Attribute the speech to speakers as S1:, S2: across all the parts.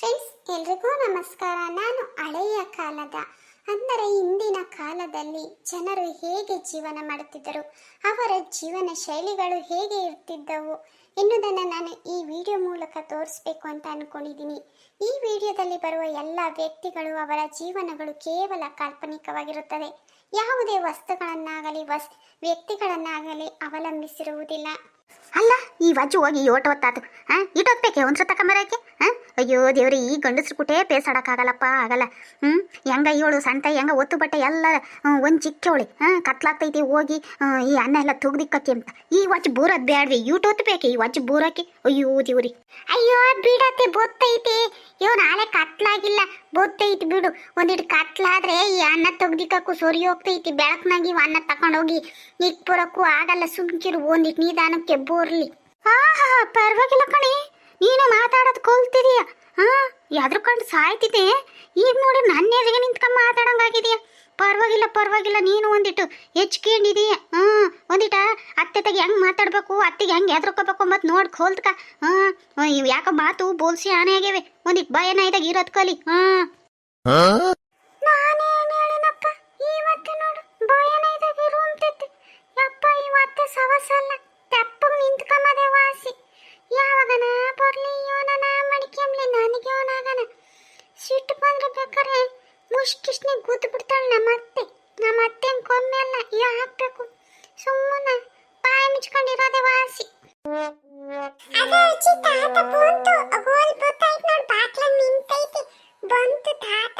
S1: Friends ಎಲ್ರಿಗೂ ನಮಸ್ಕಾರ. ನಾನು ಹಳೆಯ ಕಾಲದ, ಅಂದರೆ ಇಂದಿನ ಕಾಲದಲ್ಲಿ ಜನರು ಹೇಗೆ ಜೀವನ ಮಾಡುತ್ತಿದ್ದರು, ಅವರ ಜೀವನ ಶೈಲಿಗಳು ಹೇಗೆ ಇರ್ತಿದ್ದವು ಎನ್ನುವುದನ್ನು ನಾನು ಈ ವಿಡಿಯೋ ಮೂಲಕ ತೋರಿಸ್ಬೇಕು ಅಂತ ಅಂದ್ಕೊಂಡಿದ್ದೀನಿ ಈ ವಿಡಿಯೋದಲ್ಲಿ ಬರುವ ಎಲ್ಲ ವ್ಯಕ್ತಿಗಳು ಅವರ ಜೀವನಗಳು ಕೇವಲ ಕಾಲ್ಪನಿಕವಾಗಿರುತ್ತದೆ ಯಾವುದೇ ವಸ್ತುಗಳನ್ನಾಗಲಿ, ವಸ್, ವ್ಯಕ್ತಿಗಳನ್ನಾಗಲಿ ಅವಲಂಬಿಸಿರುವುದಿಲ್ಲ.
S2: ಅಲ್ಲ, ಈ ವಜ್ಜು ಹೋಗಿ ಓಟ ಹೊತ್ತಾತು ಹಾ ಇಟ್ಟೋಗ್ಬೇಕೆ ಒಂದು ಸತ ಕಮರಕ್ಕೆ ಹಾ? ಅಯ್ಯೋ, ದೇವ್ರಿ, ಈ ಗಂಡಸ್ರು ಕುಟೇ ಪೇಸಾಡೋಕ್ಕಾಗಲ್ಲಪ್ಪ ಆಗಲ್ಲ. ಹ್ಞೂ ಹೆಂಗ ಇವಳು ಸಣ್ಣ ಹೆಂಗ ಒತ್ತು ಬಟ್ಟೆ ಎಲ್ಲ ಒಂದು ಚಿಕ್ಕವಳಿ ಹಾಂ, ಕತ್ಲಾಗ್ತೈತಿ, ಹೋಗಿ ಈ ಅನ್ನ ಎಲ್ಲ ತುಗ್ದಿಕ್ಕಕ್ಕೆ. ಅಂತ ಈ ವಾಚ್ ಬೂರದ್ ಬೇಡ್ರಿ ಯೂಟೊತ್ತು ಬೇಕೆ ಈ ವಾಚ್ ಬೂರಕ್ಕೆ? ಅಯ್ಯೋ, ದೇವ್ರಿ.
S1: ಅಯ್ಯೋ, ಬಿಡತ್ತೆ, ಬೊತ್ತೈತಿ. ಇವ್ ನಾಳೆ ಕತ್ಲಾಗಿಲ್ಲ, ಬೊತ್ತೈತಿ ಬಿಡು. ಒಂದಿಟ್ಟು ಕತ್ಲಾದ್ರೆ ಈ ಅನ್ನ ತೆಗ್ದಿಕ್ಕೂ ಸೊರಿ ಹೋಗ್ತೈತಿ. ಬೆಳಕ್ನಾಗ ಇವ್ ಅನ್ನ ತಕೊಂಡೋಗಿ ಬರೋಕ್ಕೂ ಆಗಲ್ಲ, ಸುಮ್ಕಿರು ಒಂದಿಟ್ಟು ನಿಧಾನಕ್ಕೆ ಬೋರ್ಲಿ.
S2: ಹಾ ಹಾ ಪರವಾಗಿಲ್ಲ ಕಣಿ. ನೀನು ಮಾತಾಡೋದು ಕೊಲ್ತಿದೀಯ? ಹಾ ಎದ್ರಕೊಂಡು ಕಂಡು ಸಾಯ್ತಿದ್ದೆ. ಈಗ ನೋಡಿ ನನ್ನ ಎದುರಿಗೆ ನಿಂತ್ಕೊಂಡ್ ಮಾತಾಡಂಗಾಗಿದೆಯಾ. ಪರವಾಗಿಲ್ಲ ಪರವಾಗಿಲ್ಲ, ನೀನು ಒಂದಿಟ್ಟು ಹೆಚ್ಕೊಂಡಿದೀಯ. ಹಾ ಒಂದಿಟ ಅತ್ತೆ ತೆಗೆ ಹೆಂಗ್ ಮಾತಾಡ್ಬೇಕು, ಅತ್ತಿಗೆ ಹೆಂಗ್ ಎದ್ರಕೋಬೇಕು ಮತ್ ನೋಡ್ ಕೋಲ್ತ್ಕ. ಹಾ ಯಾಕೋ ಮಾತು ಬೋಲ್ಸಿ ಆನೆ ಆಗ್ಯಾವೆ ಒಂದಿಟ್ಟು ಭಯನ ಇದಾಗ ಇರೋದ್ ಕಲಿ. ಹಾ?
S1: ಬೇಕಾರೆ ಮುಷ್ಟಿಸ್ನೆ ಗುದ್ದು ಬಿಡ್ತಾಳೆ ನಮ್ಮ ಅತ್ತೆ. ನಮ್ಮ ಅತ್ತೆ ಕೊಮ್ಮೆ ಅಲ್ಲ ಯಾ ಹಾಕ್ಬೇಕು. ಸುಮ್ಮನೆ ಬಾಯಿ ಮುಚ್ಕೊಂಡಿರೋದೆ ವಾಸಿ. ಅಜ್ಜಿ ತಾತ ಬಂತು ಗೋಲ್ ಬತ್ತೈತ್ ನೋಡ್ ಬಾಕ್ಲ ನಿಂತೈತಿ. ಬಂತು ತಾತ.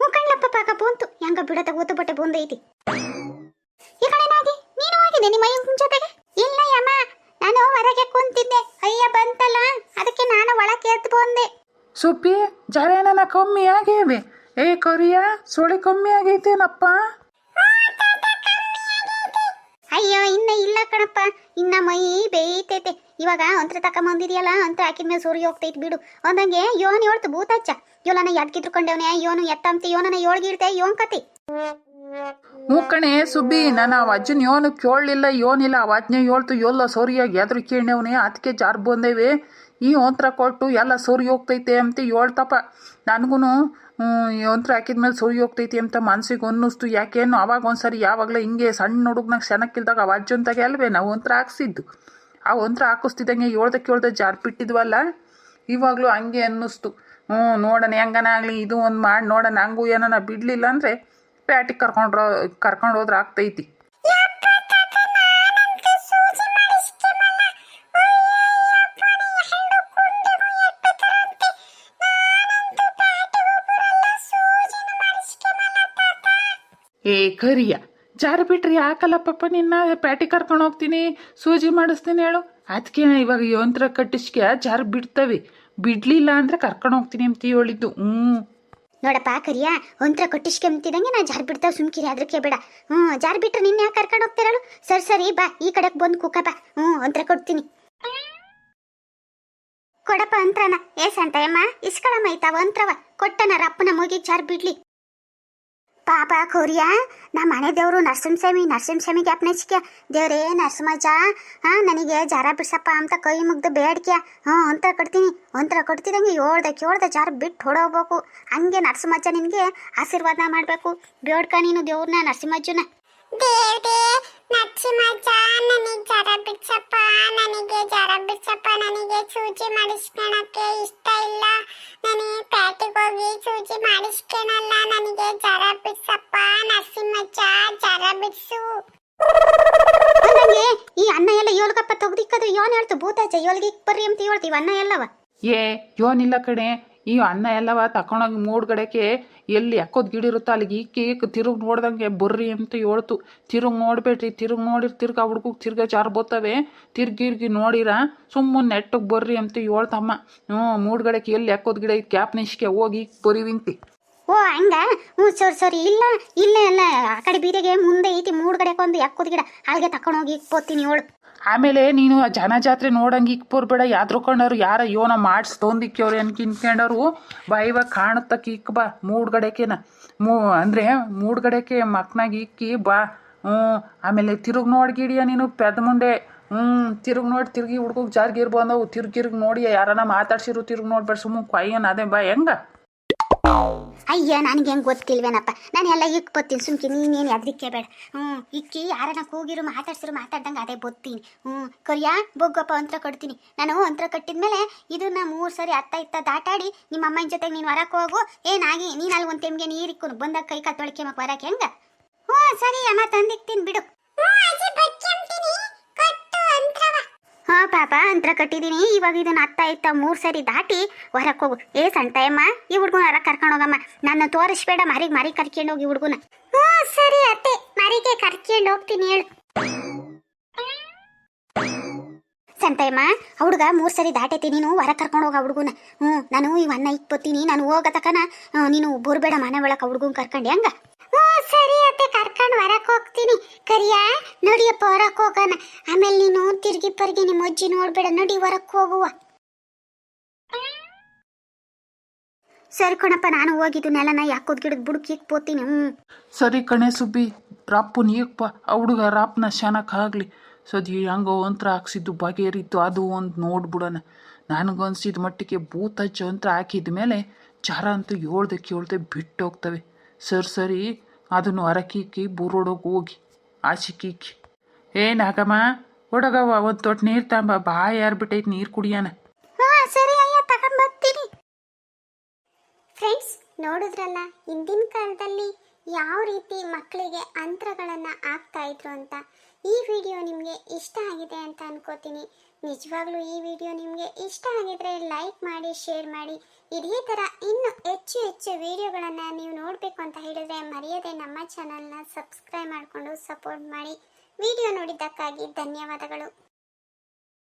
S2: ಮುಖಂಡ್ಲಪ್ಪ ಪಾಕ ಬಂತು ಹೆಂಗ ಬಿಡತ ಗೊತ್ತು ಬಟ್ಟೆ ಬಂದೈತಿ. ಈ ಕಡೆ ನಾಗಿ ನೀನು ಹೋಗಿದೆ ನಿಮ್ಮ ಅಯ್ಯನ ಜೊತೆಗೆ? ಇಲ್ಲ ಯಮ್ಮ ನಾನು ಹೊರಗೆ ಕುಂತಿದ್ದೆ. ಅಯ್ಯ ಬಂತಲ್ಲ ಅದಕ್ಕೆ ನಾನು ಒಳಗೆ ಎದ್ದು ಬಂದೆ.
S3: ಸುಪ್ಪಿ ಜರೇನ ಕಮ್ಮಿ ಆಗೇವೆ ಏ ಕೊರಿಯಾ ಸುಳಿ ಕಮ್ಮಿ ಆಗೈತೇನಪ್ಪ?
S2: ಅಯ್ಯೋ ಇನ್ನ ಇಲ್ಲ ಕಣಪ್ಪ. ಇನ್ನ ಮೈ ಬೇಯ್ತೈತೆ. ಇವಾಗ ಅಂತ್ರ ಬಂದಿದೆಯಲ್ಲ ಅಂತ ಹಾಕಿದ ಮೇಲೆ ಸೂರ್ಯ ಹೋಗ್ತೈತಿ ಬಿಡು. ಒಂದಂಗೆ ಯೋನ್ ಹೇಳ್ತು ಭೂತಚ್ಚ. ಯೋಲನ ಎದ್ಕಿದ್ರುಕೊಂಡವನೆ ಯೋನು ಎತ್ತಂತಿ ಯೋನನ ಯೋಳ್ಗಿಡ್ತೆ ಯೋನ್ ಕತಿ.
S3: ಮೂಕಣೆ ಕಣೆ ಸುಬ್ಬಿ ನಾನು ಆ ಅಜ್ಜನ ಯೋನು ಕೇಳಲಿಲ್ಲ ಯೋನಿಲ್ಲ ಆ ಅಜ್ಞೆ ಹೇಳ್ತು ಯೋಲ್ಲ ಸೋರಿಯಾಗಿ ಎದ್ರು ಕೇಳ್ಯವನೇ ಅದಕ್ಕೆ ಜಾರ್ ಬಂದೇವೆ. ಈ ಯಂತ್ರ ಕೊಟ್ಟು ಎಲ್ಲ ಸುರಿ ಹೋಗ್ತೈತೆ ಅಂತ ಹೇಳ್ತಪ್ಪ. ನನಗೂ ಹಾಕಿದ ಮೇಲೆ ಸುರಿ ಹೋಗ್ತೈತಿ ಅಂತ ಮನ್ಸಿಗೆ ಅನ್ನಿಸ್ತು. ಯಾಕೇನು ಅವಾಗ ಒಂದ್ಸರಿ ಯಾವಾಗಲೂ ಹಿಂಗೆ ಸಣ್ಣ ಹುಡುಗನಾಗ ಕ್ಷಣಕ್ಕಿಲ್ದಾಗ ಅವ ಅಜ್ಜಂತಾಗೆ ಅಲ್ವೇ ನಾವು ಒಂಥರ ಹಾಕ್ಸಿದ್ದು. ಆ ಒಂತ್ರ ಹಾಕಿಸ್ತಿದ್ದಂಗೆ ಹೇಳ್ದೆ ಕೇಳ್ದೆ ಜಾರ್ ಬಿಟ್ಟಿದ್ವಲ್ಲ ಇವಾಗಲೂ ಹಂಗೆ ಅನ್ನಿಸ್ತು. ಹ್ಞೂ, ನೋಡೋಣ, ಹೆಂಗನ ಆಗಲಿ, ಇದು ಒಂದು ಮಾಡಿ, ನೋಡೋಣ, ಹಂಗೂ ಏನನ ಬಿಡಲಿಲ್ಲ ಅಂದರೆ ಪ್ಯಾಟಿಗೆ ಕರ್ಕೊಂಡ್ರೋ, ಕರ್ಕೊಂಡು ಹೋದ್ರೆ ಆಗ್ತೈತಿ. ಏ, ಕರಿಯ. ಜಾರು ಬಿಟ್ರಿ ಯಾಕಲ್ಲ ಪಾಪ ನಿನ್ನ? ಪ್ಯಾಟಿ ಕರ್ಕೊಂಡು ಹೋಗ್ತೀನಿ, ಸೂಜಿ ಮಾಡಿಸ್ತೀನಿ ಹೇಳು. ಅದಕ್ಕೆ ಇವಾಗ ಯಂತ್ರ ಕಟ್ಟಿಸ್ಕೆ ಜಾರು ಬಿಡ್ತವೆ. ಬಿಡ್ಲಿಲ್ಲ ಅಂದ್ರೆ ಕರ್ಕೊಂಡು ಹೋಗ್ತೀನಿ ಅಂತ ಹೇಳಿದ್ದು. ಹ್ಞೂ.
S2: ನೋಡಪ್ಪ ಕರಿಯ ಒಂತ್ರ ಕೊಟ್ಟಿಸ್ಕೊಂತಿದಂಗೆ ನಾ ಜಾರ್ ಬಿಡ್ತಾವ ಸುಮ್ಕಿರಿ ಅದಕ್ಕೆ ಬೇಡ. ಹ್ಞೂ, ಜಾರ್ ಬಿಟ್ರೆ ನಿನ್ನ ಯಾಕೆ ಕರ್ಕೊಂಡು ಹೋಗ್ತಿರಳು ಸರಿ ಸರಿ, ಬಾ, ಈ ಕಡೆಗೆ ಬಂದು ಕುಕ್ಕ ಬಾ. ಹ್ಞೂ ಒಂತ್ರ ಕೊಡ್ತೀನಿ. ಕೊಡಪ್ಪ ಅಂತ್ರನ ಏ ಸಂತಯಮ್ಮ ಇಸ್ಕೊಳಮ್ಮ ಐತಾವ ಅಂತ್ರವ ಕೊಟ್ಟನ ರಪ್ಪನ ಮೂಗಿ ಜಾರ್ ಬಿಡ್ಲಿ. ಪಾಪ ಕೋರಿಯ ನಮ್ಮ ಮನೆ ದೇವರು ನರಸಿಂಹಸ್ವಾಮಿ ನರಸಿಂಹಸ್ವಾಮಿಗೆ ಅಪ್ನಸಿಕೆ ದೇವ್ರೇ ನರಸಿಂಹಜ ಹಾಂ, ನನಗೆ ಜಾರ ಬಿಡ್ಸಪ್ಪ ಅಂತ ಕೈ ಮುಗ್ದು ಬೇಡಿಕೆ ಹ್ಞೂ ಅಂತ ಕೊಡ್ತೀನಿ, ಒಂಥರ ಕೊಡ್ತಿದಂಗೆ ಹೇಳ್ದೆ ಕೇಳ್ದೆ ಜಾರ ಬಿಟ್ಟು ಹೊಡೋಗ್ಬೇಕು. ಹಂಗೆ ನರಸಿಂಹಜ್ಜ ನಿನಗೆ ಆಶೀರ್ವಾದ ಮಾಡಬೇಕು. ಬೇಡ್ಕ ನೀನು ದೇವ್ರನ್ನ ನರಸಿಂಹಜ್ಜನ
S1: ದೇವ್ರೇ ನನಗೆ ಜರ ಬಿಡ್ಸಪ್ಪ, ನನಗೆ ಜರ ಬಿಡ್ಸಪ್ಪ, ನನಗೆ ಸೂಜಿ ಮಾಡಿಸ್ಕೊಳಕ್ಕೆ ಇಷ್ಟ ಸೂಜಿ ಮಾಡಿಸ್ಕೊಳಲ್ಲ ನನಗೆ ಜರ ಬಿಡ್ಸಪ್ಪ ನರಸಿಂಹಜ್ಜ ಜರ ಬಿಡ್ಸು.
S2: ಅಂದಂಗೆ ಈ ಅನ್ನ ಎಲ್ಲ ಏಳ್ಗಪ್ಪ ತೆಗ್ದಿಕ್ಕದ್ರೆ ಯೋನ್ ಹೇಳ್ತು ಭೂತಾಚ? ಏಳ್ಗೆ ಬರ್ರಿ ಅಂತ ಹೇಳ್ತೀವಿ ಅನ್ನ ಎಲ್ಲವ?
S3: ಏ ಯೋನಿಲ್ಲ ಕಣೆ. ಈ ಅನ್ನ ಎಲ್ಲವ ತಕೊಂಡೋಗಿ ಮೂಡ್ಗಡೆಗೆ ಎಲ್ಲಿ ಯಾಕೋದ್ ಗಿಡ ಇರುತ್ತೆ ಅಲ್ಲಿಗೆ ಕೇಕ್ ತಿರುಗಿ ನೋಡ್ದಂಗೆ ಬರ್ರಿ ಅಂತ ಹೇಳ್ತು. ತಿರುಗಿ ನೋಡ್ಬೇಡ್ರಿ, ತಿರುಗಿ ನೋಡಿರ್ ತಿರ್ಗಾ ಹುಡುಕು ತಿರ್ಗಾ ಜಾರ್ ಬೋತವೆ ತಿರ್ಗಿರ್ಗಿ ನೋಡಿರ ಸುಮ್ಮನೆ ನೆಟ್ಟಗೆ ಬರ್ರಿ ಅಂತ ಹೇಳ್ತಮ್ಮ. ಹ್ಞೂ ಮೂಡ್ಗಡೆಗೆ ಎಲ್ಲಿ ಯಾಕೋದ್ ಗಿಡ ಕ್ಯಾಪ್ ನಿಶ್ಕೆ ಹೋಗಿ ಬರಿವಿಂತಿ
S2: ಓ, ಹಂಗ? ಹ್ಞೂ, ಸರಿ ಸರಿ. ಇಲ್ಲ ಇಲ್ಲ, ಎಲ್ಲ ಆ ಕಡೆ ಬೀದಿಗೆ ಮುಂದೆ ಐತಿ. ಮೂಡ್ಗಡೆಗೆ ಒಂದು ಯಾಕೋದು ಗಿಡ ಅಲ್ಲಿಗೆ ತಕೊಂಡೋಗಿ ಇಕ್ಕೋತೀನಿ ಏಳು
S3: ಆಮೇಲೆ ನೀನು ಆ ಜನ ಜಾತ್ರೆ ನೋಡಂಗೆ ಇಕ್ಬೋರ್ಬೇಡ ಯಾದ್ರಕೊಂಡವ್ರು ಯಾರ ಯೋನ ಮಾಡಿಸ್ ಏನು ಅನ್ಕಿನ್ಕೊಂಡವ್ರು ಬಾಯಿವಾಗ ಕಾಣುತ್ತಕ್ಕೆ ಇಕ್ ಬಾ, ಮೂಡ್ಗಡೆಕೆನ. ಮೂ, ಅಂದರೆ ಮೂಡ್ಗಡೆಕೆ ಮಕ್ನಾಗ ಇಕ್ಕಿ, ಬಾ ಹ್ಞೂ ಆಮೇಲೆ ತಿರುಗಿ ನೋಡ್ಗಿಡಿಯ ನೀನು ಪೆದಮುಂಡೆ ಹ್ಞೂ ತಿರುಗಿ ನೋಡಿ, ತಿರುಗಿ ಹುಡ್ಗೋಗಿ ಜಾರ್ಗಿರ್ ಬಂದವು ತಿರುಗಿ, ತಿರ್ಗಿ ನೋಡಿ ಯಾರನ್ನ ಮಾತಾಡ್ಸಿರು, ತಿರುಗಿ ನೋಡ್ಬೇಡ ಸುಮ್ಮನೆ ಕೊಯ್ಯನ್ ಅದೇ ಬಾ, ಹೆಂಗ?
S2: ಅಯ್ಯ, ನನಗೆ ಹೆಂಗೆ ಗೊತ್ತಿಲ್ವೇನಪ್ಪ? ನಾನು ಎಲ್ಲ ಇಕ್ ಬತ್ತೀನಿ. ಸುಮ್ಕಿ, ನೀನೇನು ಅದಕ್ಕೆ ಬೇಡ. ಹ್ಞೂ ಇಕ್ಕಿ ಯಾರನ್ನ ಕೂಗಿರು, ಮಾತಾಡ್ಸಿರು, ಮಾತಾಡ್ದಂಗೆ ಅದೇ ಬತ್ತೀನಿ. ಹ್ಞೂ ಕೊರಿಯಾ, ಬೊಗ್ಗಪ್ಪ ಅಂತ್ರ ಕೊಡ್ತೀನಿ ನಾನು ಅಂತ್ರ ಕಟ್ಟಿದ್ಮೇಲೆ ಇದನ್ನ ಮೂರು ಸರಿ ಅತ್ತ ಇತ್ತ ದಾಟಾಡಿ ನಿಮ್ಮ ಅಮ್ಮನ ಜೊತೆಗೆ ನೀನು ಹೊರಕ್ಕೆ ಹೋಗು. ಏನಾಗಿ ನೀನು ಅಲ್ಲಿ ಒಂದು ತೆಮ್ಗೆ ನೀರು ಇಕ್ಕೊಂಡು ಬಂದಾಗ ಕೈ ಕಾಲು ತೊಳಕೆ ಮಕ್ಕ ಬರಕ್ಕೆ ಹೆಂಗ? ಹ್ಞೂ ಸರಿ, ಅಮ್ಮ ತಂದಿಕ್ತೀನಿ, ಬಿಡು. ಪಾಪ, ಅಂತ್ರ ಕಟ್ಟಿದೀನಿ. ಇವಾಗ ಇದನ್ನ ಅತ್ತ ಇತ್ತ ಮೂರ್ ಸರಿ ದಾಟಿ ಹೊರಕ್ ಹೋಗು. ಏ ಸಂಟಯಮ್ಮ ಈ ಹುಡ್ಗನ ಹೊರ ಕರ್ಕೊಂಡು ಹೋಗಮ್ಮ? ನನ್ನ ತೋರಿಸ್ಬೇಡ. ಮರಿಗೆ ಮರಿ ಕರ್ಕೊಂಡು ಹೋಗಿ ಹುಡ್ಗನ. ಹ್ಞೂ, ಸರಿ ಅತ್ತೆ. ಮರಿಗೆ ಕರ್ಕೊಂಡು ಹೋಗ್ತೀನಿ ಹೇಳು. ಸಂಟಯಮ್ಮ ಹುಡುಗ ಮೂರ್ ಸರಿ ದಾಟೈತಿ. ನೀನು ಹೊರ ಕರ್ಕೊಂಡು ಹೋಗ ಹುಡುಗನ. ಹ್ಞೂ, ನಾನು ಇವನ್ನ ಇಕ್ಬೋತೀನಿ ನಾನು ಹೋಗತಕನ ನೀನು ಬುರ್ಬೇಡ ಮನೆ ಒಳಕ ಹುಡುಗನ ಕರ್ಕೊಂಡು, ಹೆಂಗ? ಹ್ಞೂ, ಸರಿ ಅತ್ತೆ ಕರ್ಕೊಂಡು ಹೊರಕ್ ಹೋಗ್ತೀನಿ ಕರಿಯಾ? ನಡಿಯಪ್ಪ, ಹೊರಕ್ ಹೋಗೋಣ. ಆಮೇಲೆ ನೀನು ತಿರ್ಗಿ ಪರ್ಗಿ ನಿಮ್ಮ ಅಜ್ಜಿ ನೋಡ್ಬೇಡ. ನಡಿ, ಹೊರಕ್ ಹೋಗುವ. ಸರಿ ಕಣಪ್ಪ, ನಾನು ಹೋಗಿದ್ದು ನೆಲನ ಯಾಕೋದ್ ಗಿಡದ ಬುಡಕ್ ಪೋತೀನಿ ಹ್ಞೂ
S3: ಸರಿ ಕಣೆ ಸುಬ್ಬಿ ರಾಪು ಈಗಪ್ಪ ಆ ಹುಡುಗ ರಾಪ್ನ ಶಾನಕ್ಕಾಗಲಿ ಸದ್ಯ ಹೆಂಗೋ ಒಂಥರ ಹಾಕ್ಸಿದ್ದು ಬಗೆರಿತ್ತು ಅದು ಒಂದು ನೋಡ್ಬಿಡೋಣ. ನನಗನ್ಸಿದ ಮಟ್ಟಿಗೆ ಭೂತ ಅಂತ ಹಾಕಿದ ಮೇಲೆ ಜರ ಅಂತೂ ಏಳ್ದೆ ಕೇಳ್ದೆ ಬಿಟ್ಟು ಹೋಗ್ತವೆ ಸರಿ ಸರಿ. ಅದನ್ನು ಅರಕಿಕ್ಕಿ ಬುರೋಡೋಗಿ ಹೋಗಿ. ಆಶಿಕಿಕ್ಕಿ ಏನಾಗಮ್ಮ ಹುಡುಗವ್ವ ಒಂದು ತೊಟ್ಟು ನೀರು ತಾಂಬ, ಬಾಯಿ ಯಾರ್ಬಿಟ್ಟೈತೆ ನೀರು ಕುಡಿಯೋಣ
S2: ಹಾ, ಸರಿ ಅಯ್ಯ, ತಗೊಂಬರ್ತೀನಿ.
S1: ಫ್ರೆಂಡ್ಸ್ ನೋಡಿದ್ರಲ್ಲ, ಹಿಂದಿನ ಕಾಲದಲ್ಲಿ ಯಾವ ರೀತಿ ಮಕ್ಕಳಿಗೆ ಅಂತರಗಳನ್ನು ಆಗ್ತಾ ಇದ್ರು ಅಂತ. ಈ ವಿಡಿಯೋ ನಿಮಗೆ ಇಷ್ಟ ಆಗಿದೆ ಅಂತ ಅನ್ಕೋತೀನಿ. ನಿಜವಾಗ್ಲೂ ಈ ವಿಡಿಯೋ ನಿಮಗೆ ಇಷ್ಟ ಆಗಿದ್ರೆ ಲೈಕ್ ಮಾಡಿ, ಶೇರ್ ಮಾಡಿ. ಇದೇ ಥರ ಇನ್ನು ಹೆಚ್ಚು ಹೆಚ್ಚು ವಿಡಿಯೋಗಳನ್ನು ನೀವು ನೋಡಬೇಕು ಅಂತ ಹೇಳಿದ್ರೆ ಮರೆಯದೆ ನಮ್ಮ ಚಾನಲ್ನ ಸಬ್ಸ್ಕ್ರೈಬ್ ಮಾಡಿಕೊಂಡು ಸಪೋರ್ಟ್ ಮಾಡಿ. ವಿಡಿಯೋ ನೋಡಿದ್ದಕ್ಕಾಗಿ ಧನ್ಯವಾದಗಳು.